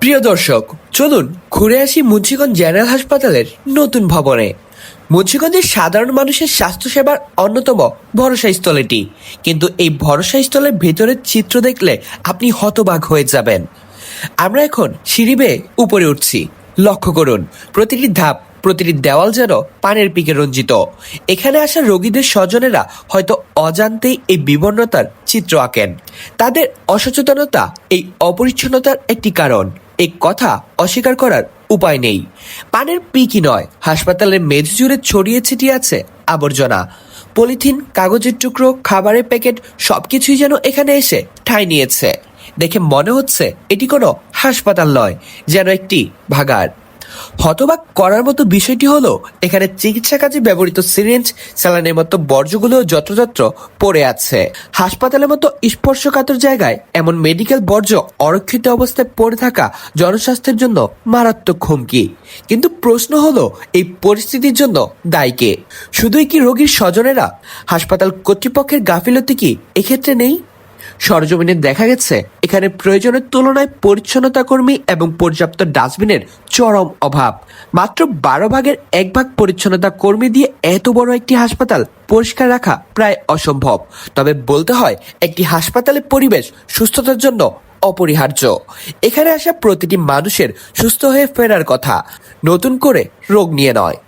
প্রিয় দর্শক, চলুন ঘুরে আসি মুন্সিগঞ্জ জেনারেল হাসপাতালের নতুন ভবনে। মুন্সিগঞ্জের সাধারণ মানুষের স্বাস্থ্যসেবার অন্যতম ভরসা স্থল এটি কিন্তু এই ভরসা স্থলের ভেতরের চিত্র দেখলে আপনি হতবাক হয়ে যাবেন। আমরা এখন সিঁড়ি বেয়ে উপরে উঠছি। লক্ষ্য করুন, প্রতিটি ধাপ, প্রতিটি দেওয়াল যেন পানের পিকে রঞ্জিত। এখানে আসা রোগীদের স্বজনেরা হয়তো অজান্তেই এই বিবর্ণতার চিত্র আঁকেন। তাদের অসচেতনতা, এই অপরিচ্ছন্নতার একটি কারণ। এই কথা অস্বীকার করার উপায় নেই। পানের পিকি নয়, হাসপাতালের মেঝ জুড়ে ছড়িয়ে ছিটিয়ে আছে আবর্জনা। পলিথিন, কাগজের টুকরো, খাবারের প্যাকেট, সবকিছুই যেন এখানে এসে ঠাঁই নিয়েছে। দেখে মনে হচ্ছে এটি কোনো হাসপাতাল নয়, যেন একটি ভাগার হতবাক করার মতো বিষয়টি হলো, এখানে চিকিৎসা কাজে ব্যবহৃত সিরিঞ্জ স্যালানের মতো বর্জ্যগুলো যত্রযত্র পড়ে আছে। হাসপাতালের মতো স্পর্শকাতর জায়গায় এমন মেডিকেল বর্জ্য অরক্ষিত অবস্থায় পড়ে থাকা জনস্বাস্থ্যের জন্য মারাত্মক হুমকি। কিন্তু প্রশ্ন হলো, এই পরিস্থিতির জন্য দায়ী কে? শুধুই কি রোগীর স্বজনেরা? হাসপাতাল কর্তৃপক্ষের গাফিলতি কি এক্ষেত্রে নেই? সরজমিনে দেখা গেছে, এখানে প্রয়োজনের তুলনায় পরিচ্ছন্নতা কর্মী এবং পর্যাপ্ত ডাস্টবিনের চরম অভাব। মাত্র বারো ভাগের এক ভাগ পরিচ্ছন্নতা কর্মী দিয়ে এত বড় একটি হাসপাতাল পরিষ্কার রাখা প্রায় অসম্ভব। তবে বলতে হয়, একটি হাসপাতালের পরিবেশ সুস্থতার জন্য অপরিহার্য। এখানে আসা প্রতিটি মানুষের সুস্থ হয়ে ফেরার কথা। নতুন করে রোগ নিয়ে নয়।